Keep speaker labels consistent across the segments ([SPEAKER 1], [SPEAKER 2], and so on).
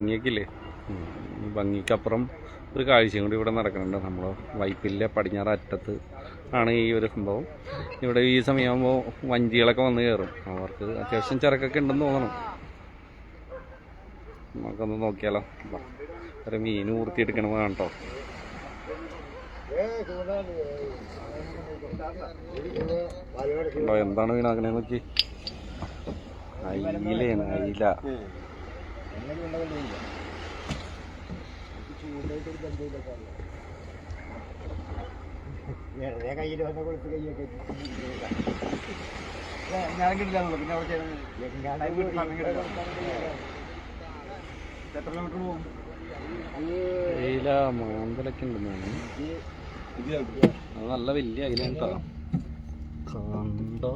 [SPEAKER 1] ഭംഗിയൊക്കെ ഉം. ഈ ഭംഗിക്കപ്പുറം ഒരു കാഴ്ചയും കൂടി ഇവിടെ നടക്കുന്നുണ്ട്. നമ്മൾ വൈപ്പിലെ പടിഞ്ഞാറ് അറ്റത്ത് ആണ് ഈ ഒരു സംഭവം. ഇവിടെ ഈ സമയമാകുമ്പോൾ വഞ്ചികളൊക്കെ വന്ന് കയറും. അവർക്ക് അത്യാവശ്യം ചരക്കൊക്കെ ഉണ്ടെന്ന് തോന്നണം. നമുക്കൊന്ന് നോക്കിയാലോ. ഒരു മീൻ ഊർത്തിയെടുക്കണമെന്ന് കാണട്ടോ എന്താണ് മീനാക്കണേ നോക്കി. അയിലാണ് അയില.
[SPEAKER 2] വെറുതെ കയ്യിൽ വന്ന കൊടുത്ത് കയ്യൊക്കെ ഞാൻ കിട്ടില്ലാന്നുള്ളു പിന്നെ അവിടെ എത്ര കിലോമീറ്റർ പോകും?
[SPEAKER 1] അയില മാന്തലൊക്കെ ഉണ്ടെന്നാണ് അത് നല്ല വലിയ അയില കേട്ടോ കണ്ടോ?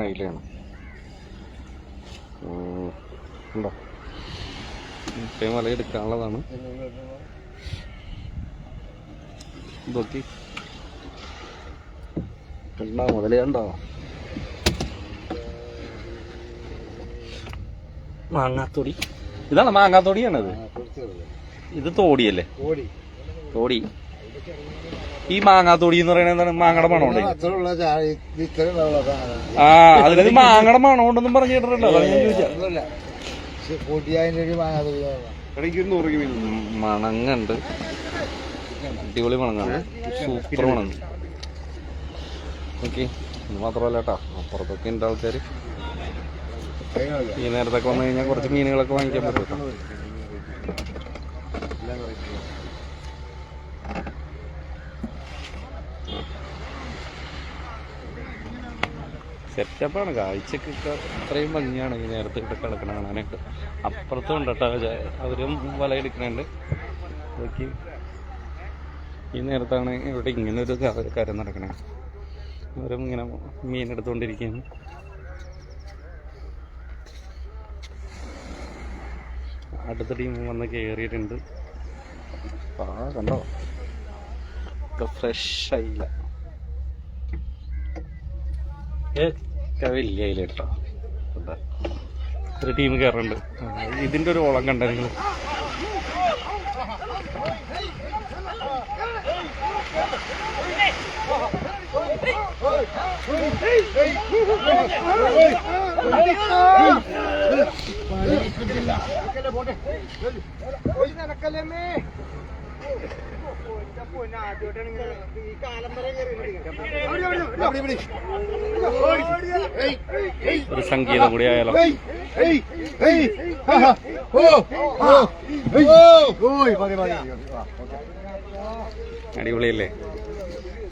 [SPEAKER 1] അയിലാണ്. ഉണ്ടോ? ഇത്രയും വല എടുക്കാനുള്ളതാണ്. നോക്കി കണ്ടോ മുതലേ കണ്ടോ? മാങ്ങാത്തോടി. ഇതാണ് മാങ്ങാത്തോടിയാണത്. ഇത് തോടിയല്ലേ? തോടി. ഈ മാങ്ങാത്തോടി എന്ന് പറയുന്നത് എന്താണ്? മാങ്ങട മണം ഉണ്ട്. ആ അതിലത് മാങ്ങട മണം ഉണ്ടെന്നും പറഞ്ഞു കേട്ടിട്ടുണ്ടോ അതാണ് ഞാൻ മണങ്ങുണ്ട്. അടിപൊളി മണങ്ങാണ്. സൂപ്പർ മണങ്ങ് ഓക്കെ ഇത് മാത്രമല്ല കേട്ടോ. അപ്പുറത്തൊക്കെ ഉണ്ട് ആൾക്കാർ ഈ നേരത്തൊക്കെ വന്നു കഴിഞ്ഞാൽ കുറച്ച് മീനുകളൊക്കെ വാങ്ങിക്കാൻ പറ്റും സെറ്റപ്പാണ് കാഴ്ചക്കൊക്കെ അത്രയും ഭംഗിയാണ് ഈ നേരത്തെ ഇവിടെ കിടക്കണ കാണാനായിട്ട് അപ്പുറത്തും ഉണ്ട് കേട്ടോ. അവരും വല എടുക്കണുണ്ട് നോക്കി. ഈ നേരത്താണ് ഇവിടെ ഇങ്ങനെ ഒരു ക- കാര്യം നടക്കണേ. അവരും ഇങ്ങനെ മീൻ എടുത്തുകൊണ്ടിരിക്കുകയാണ് അടുത്ത ടീം വന്ന് കയറിയിട്ടുണ്ട് ആ കണ്ടോ? ഫ്രഷ് ആയില്ല. വലിയ. ഒരു ടീം കയറുന്നുണ്ട് ഇതിന്റെ ഒരു ഓളം കണ്ട നിങ്ങൾ ഒരു സംഗീതം കൂടി ആയാലോ. അടിപൊളിയല്ലേ?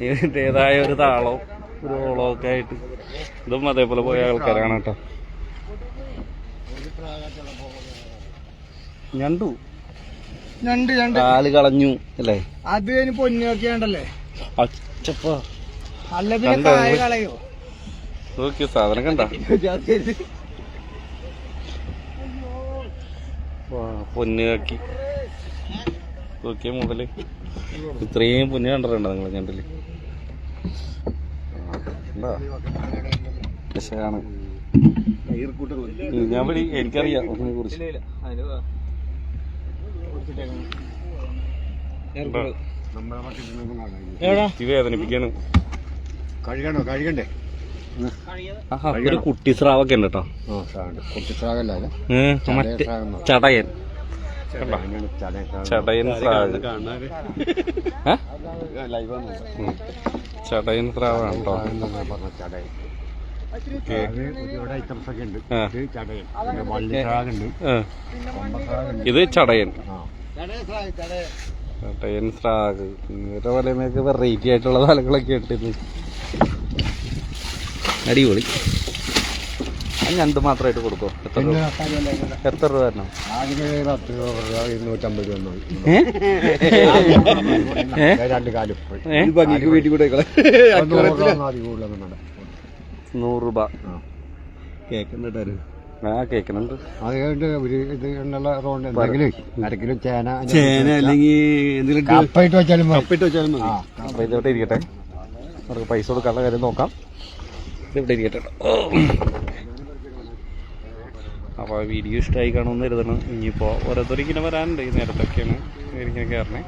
[SPEAKER 1] ഇതിന്റെതായ ഒരു താളോ ഒരു ഓളവും ഒക്കെ ആയിട്ട് ഇതും അതേപോലെ പോയ ആൾക്കാരാണ് കേട്ടോ. ഞണ്ടു.
[SPEAKER 2] ഞണ്ട് ഞണ്ട്.
[SPEAKER 1] കാൽ കളഞ്ഞു അല്ലേ?
[SPEAKER 2] അത് ഇനി പൊന്നു നോക്കിയാണ്ടല്ലേ?
[SPEAKER 1] അച്ചപ്പ.
[SPEAKER 2] അല്ല പിന്നെ
[SPEAKER 1] കണ്ടോ?
[SPEAKER 2] കായ കളയോ?
[SPEAKER 1] നോക്കിയ സാധനം കണ്ട? പൊന്നുകാക്കി നോക്കിയ മുതൽ. ഇത്രയും പൊന്നു കണ്ടിട്ടുണ്ടോ നിങ്ങൾ ഞണ്ടിൽ? ഞാൻ വിളി എനിക്കറിയാം അതിനെ കുറിച്ച്. ഈ വേദനിപ്പിക്കാണ്.
[SPEAKER 2] കഴുകണോ? കഴുകണ്ടേ?
[SPEAKER 1] ആഹാ, ഒരു കുട്ടി സ്രാവൊക്കെ ഉണ്ട് കേട്ടോ. മറ്റേ ചടയൻ. ചടയൻ സ്രാവ്. ചടയൻ സ്രാവാണ് കേട്ടോ.
[SPEAKER 2] ഇത് ചടയൻ.
[SPEAKER 1] ഇത് ചടയൻ. സ്രാഗ് ഇവരുടെ വലമൊക്കെ വെറൈറ്റി ആയിട്ടുള്ള സ്ഥലങ്ങളൊക്കെ ഉണ്ട് ഇന്ന് അടിപൊളി. ഞണ്ട് മാത്രമായിട്ട് കൊടുക്കോ എത്ര രൂപ? എത്ര രൂപ തരണം?
[SPEAKER 2] നൂറ് രൂപ. ആ. അരക്കിലും ചേന
[SPEAKER 3] അല്ലെങ്കിൽ എന്തെങ്കിലും
[SPEAKER 1] ഇരിക്കട്ടെ. നമുക്ക് പൈസ കൊടുക്കാനുള്ള കാര്യം നോക്കാം. ഇവിടെ ഇരിക്കട്ടെ. അപ്പൊ വീഡിയോ ഇഷ്ടമായി കാണുമെന്ന് കരുതണം. ഇനിയിപ്പോൾ ഓരോരുത്തരും ഇങ്ങനെ വരാനുണ്ട്. ഈ നേരത്തൊക്കെയാണ് ഇങ്ങനെ കയറണേ